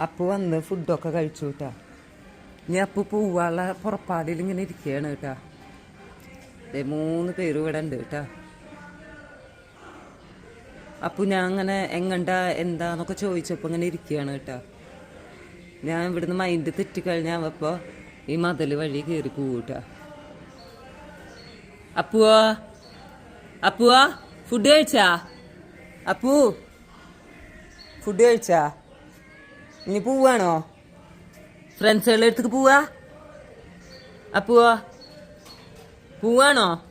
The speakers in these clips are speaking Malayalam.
അപ്പു വന്ന് ഫുഡൊക്കെ കഴിച്ചു കേട്ടാ ഇനി അപ്പു പോവാനുള്ള പുറപ്പാടിൽ ഇങ്ങനെ ഇരിക്കുകയാണ് കേട്ടാ ദേ മൂന്ന് പേര് ഇവിടെ ഉണ്ട് കേട്ടാ അപ്പു ഞാൻ അങ്ങനെ എങ്ങണ്ട എന്താന്നൊക്കെ ചോദിച്ചപ്പോൾ ഇങ്ങനെ ഇരിക്കുകയാണ് കേട്ടാ ഞാൻ ഇവിടുന്ന് മൈൻഡ് തെറ്റിക്കഴിഞ്ഞാൽ അപ്പോൾ ഈ മതിൽ വഴി കയറി പോവൂട്ടാ അപ്പുവോ അപ്പുവോ ഫുഡ് കഴിച്ചാ? അപ്പു ഫുഡ് കഴിച്ചാ? ഇനി പോവാണോ? ഫ്രണ്ട്സുകളുടെ അടുത്തേക്ക് പോവാ? അപ്പുവോ പോവാണോ?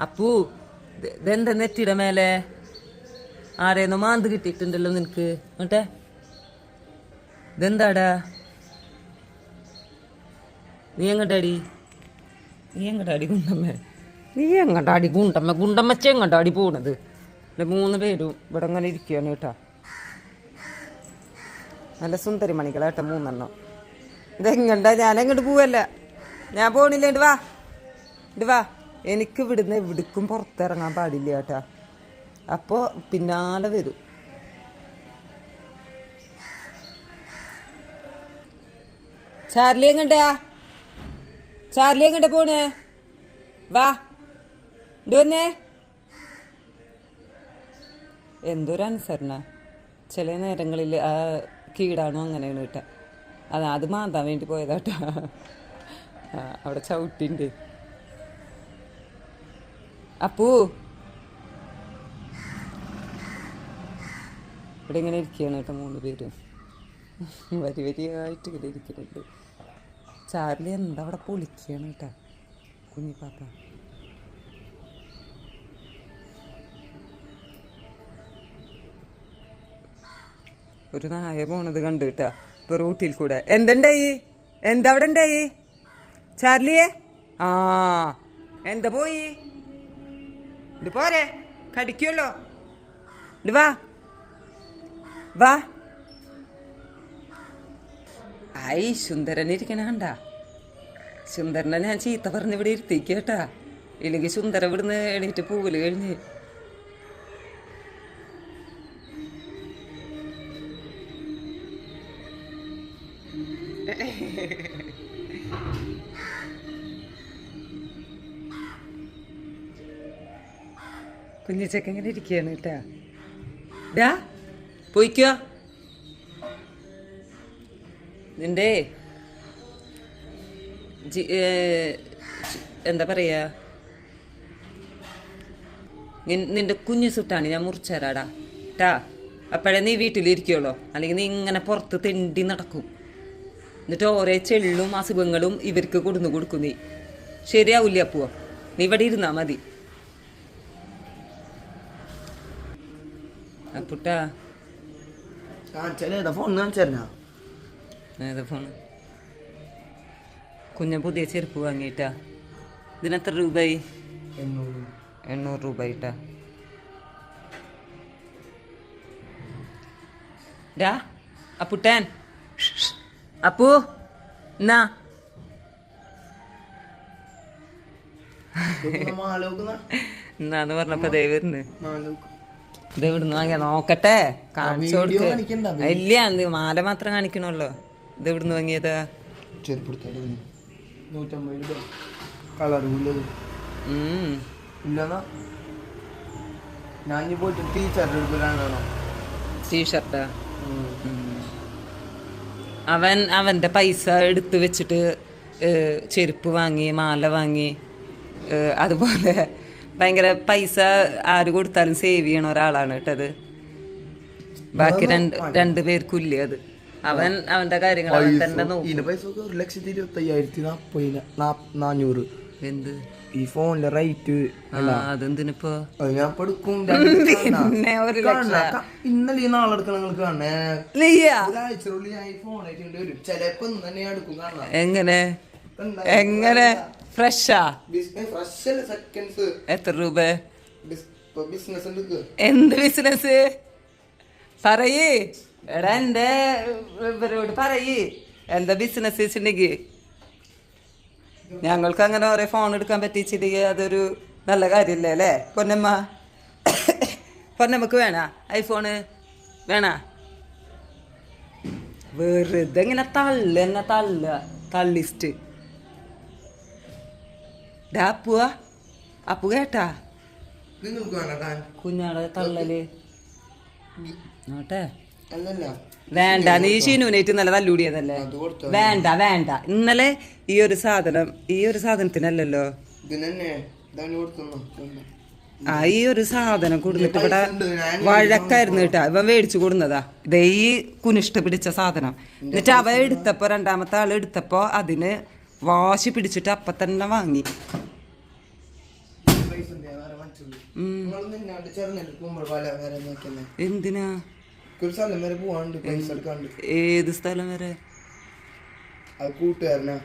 അപ്പു ഇത്- ഇതെന്താ നെറ്റിയുടെ മേലെ? ആരെയെന്നോ മാന്ത് കിട്ടിയിട്ടുണ്ടല്ലോ നിനക്ക്. എന്നിട്ടേ? ഇതെന്താടാ? നീ എങ്ങട്ടാടി? നീ എങ്ങട്ടാടി ഗുണ്ടമ്മ? നീ എങ്ങട്ടാടി ഗുണ്ടമ്മ? ഗുണ്ടമ്മച്ച എങ്ങട്ടാടി പോണത്? മൂന്ന് പേരും ഇവിടെ അങ്ങനെ ഇരിക്കുകയാണ് കേട്ടാ. നല്ല സുന്ദരി മണികളായിട്ട് മൂന്നെണ്ണം. ഇതെങ്ങണ്ട ഞാൻ എങ്ങോട്ട് പോവല്ല. ഞാൻ പോണില്ല ഇണ്ട് വാ. ഇണ്ട് വാ. എനിക്ക് ഇവിടുന്ന് എവിടേക്കും പുറത്തിറങ്ങാൻ പാടില്ല കേട്ടാ. അപ്പോൾ പിന്നാലെ വരും. ചാർലി എങ്ങണ്ടാ ചാർലി എങ്ങണ്ട പോണേ? വാ. ഇണ്ട് എന്തൊരു അനുസരണ. ചില നേരങ്ങളിൽ ആ കീടാണോ അങ്ങനെയാണ് കേട്ടാ. അത് അത് മാന്താൻ വേണ്ടി പോയതാട്ടാ അവിടെ ചവിട്ടിണ്ട്. അപ്പൂ. ഇവിടെ ഇങ്ങനെ ഇരിക്കുകയാണ് കേട്ടോ മൂന്ന് പേര്. വരി വരിയായിട്ട് ഇങ്ങനെ ഇരിക്കുന്നുണ്ട്. ചാർലി എന്താ അവിടെ പൊളിക്കുകയാണ് കേട്ടാ കുഞ്ഞിപ്പാപ്പ. ഒരു നായ പോണത് കണ്ടു കേട്ടാ ഇപ്പൊ റൂട്ടിൽ കൂടെ. എന്തുണ്ടായി? എന്താ അവിടെ ഉണ്ടായി? ചാർലിയെ? ആ എന്താ പോയി? ഇത് പോരെ. കടിക്കുമല്ലോ ഇത് വാ. വാ. ആയി സുന്ദരൻ ഇരിക്കണ കണ്ട. സുന്ദരനെ ഞാൻ ചീത്ത പറഞ്ഞ് ഇവിടെ ഇരുത്തിക്കേട്ടാ ഇല്ലെങ്കിൽ സുന്ദരം ഇവിടുന്ന് എണീറ്റ് പൂവൽ കഴിഞ്ഞ് കുഞ്ഞിച്ചക്ക ഇങ്ങനെ ഇരിക്കുകയാണ് കേട്ടാ? ഡാ പോയിക്കോ. നിന്റെ എന്താ പറയാ? നിന്റെ കുഞ്ഞു സുട്ടാണ് ഞാൻ മുറിച്ചേരാടാ ടാ അപ്പോഴേ നീ വീട്ടിലിരിക്കുള്ളൂ അല്ലെങ്കിൽ നീ ഇങ്ങനെ പുറത്ത് തെണ്ടി നടക്കും. എന്നിട്ട് ഓരോ ചെള്ളും അസുഖങ്ങളും ഇവർക്ക് കൊടുന്നു കൊടുക്കുന്നു. ശരിയാവില്ല അപ്പുവോ? നീ ഇവിടെ ഇരുന്നാ മതി. അപ്പുട്ടാ ഫോൺ കുഞ്ഞ പുതിയ ചെരുപ്പ് വാങ്ങിയിട്ടാ. ഇതിനെത്ര രൂപയായി എണ്ണൂറ് എണ്ണൂറ് രൂപ ഇട്ടാ ഡാ അപ്പുട്ടാൻ അപ്പു എന്നാ എന്നാന്ന് പറഞ്ഞപ്പോ ദൈവം ഇത് ഇവിടുന്ന് വാങ്ങിയ നോക്കട്ടെ. കാണിച്ചു കൊടുക്ക. ഇല്ല മാല മാത്രം കാണിക്കണല്ലോ ഇത് ഇവിടുന്ന് വാങ്ങിയത്. ടീഷർട്ടാ അവൻ അവന്റെ പൈസ എടുത്തു വെച്ചിട്ട് ചെരുപ്പ് വാങ്ങി മാല വാങ്ങി അതുപോലെ ഭയങ്കര പൈസ ആര് കൊടുത്താലും സേവ് ചെയ്യണ ഒരാളാണ് കേട്ടത് ബാക്കി രണ്ട് രണ്ട് പേർക്കില്ല അത്. അവൻ അവന്റെ കാര്യങ്ങൾ അവൻ തന്നെ നോക്കും. പൈസ ഒരു ലക്ഷത്തി ഇരുപത്തി അയ്യായിരത്തി നാപ്പതിനാ നാനൂറ്. എന്ത്? ഈ ഫോണിന്റെ റേറ്റ് അതെന്തിനിപ്പോ? ഞാൻ എടുക്കും ഇന്നലെ നാളെ എടുക്കണം നിങ്ങൾ കാണണേ. നീയാ ഒരാഴ്ചയുള്ളിൽ ഞാൻ ഈ ഫോൺ ആയിട്ട് വരും. ചിലപ്പോ ഇന്ന് തന്നെ ഞാൻ എടുക്കും കാണാം എങ്ങനെ? എങ്ങനെ? ഫ്രഷാ? Fresh seconds. എത്ര രൂപ? ബിസിനസ് എന്ത് ബിസിനസ് പറയേ. എടാ എന്റെ ഇവരോട് പറയേ. എന്താ ബിസിനസ് വെച്ചിട്ടുണ്ടെങ്കിൽ ഞങ്ങൾക്ക് അങ്ങനെ ഓരോ ഫോൺ എടുക്കാൻ പറ്റിച്ചില്ലെങ്കിൽ അതൊരു നല്ല കാര്യമല്ലേ അല്ലേ? പൊന്നമ്മ പൊന്നമ്മക്ക് വേണ? ഐഫോണ് വേണ? വെറുതെ ഇങ്ങനെ തള്ളു എന്നെ തള്ളുക തള്ളിസ്റ്റ്. ഡാ അപ്പുവാ? അപ്പു കേട്ടാ? കുഞ്ഞാടെ തള്ളൽ. നോട്ടെ? വേണ്ട നീ ഷീനുവിനേറ്റ് നല്ല തല്ലൂടിയതല്ലേ? വേണ്ട വേണ്ട. ഇന്നലെ ഈ ഒരു സാധനം ഈ ഒരു സാധനത്തിനല്ലല്ലോ. ആ ഈ ഒരു സാധനം കൊടുത്തിട്ട് ഇവിടെ വഴക്കായിരുന്നു കേട്ടാ. ഇവൻ മേടിച്ചു കൊടുന്നതാ. ഇതേ ഈ കുനിഷ്ട പിടിച്ച സാധനം. എന്നിട്ട് അവ എടുത്തപ്പോ രണ്ടാമത്തെ ആൾ എടുത്തപ്പോ അതിന് വാശി പിടിച്ചിട്ട് അപ്പൊ തന്നെ വാങ്ങി. എന്തിനാ? ഒരു സ്ഥലം വരെ പോവാണ്ട് പൈസ എടുക്കാണ്ട് ഏത് സ്ഥലം വരെ? അത് കൂട്ടുകാരനാ.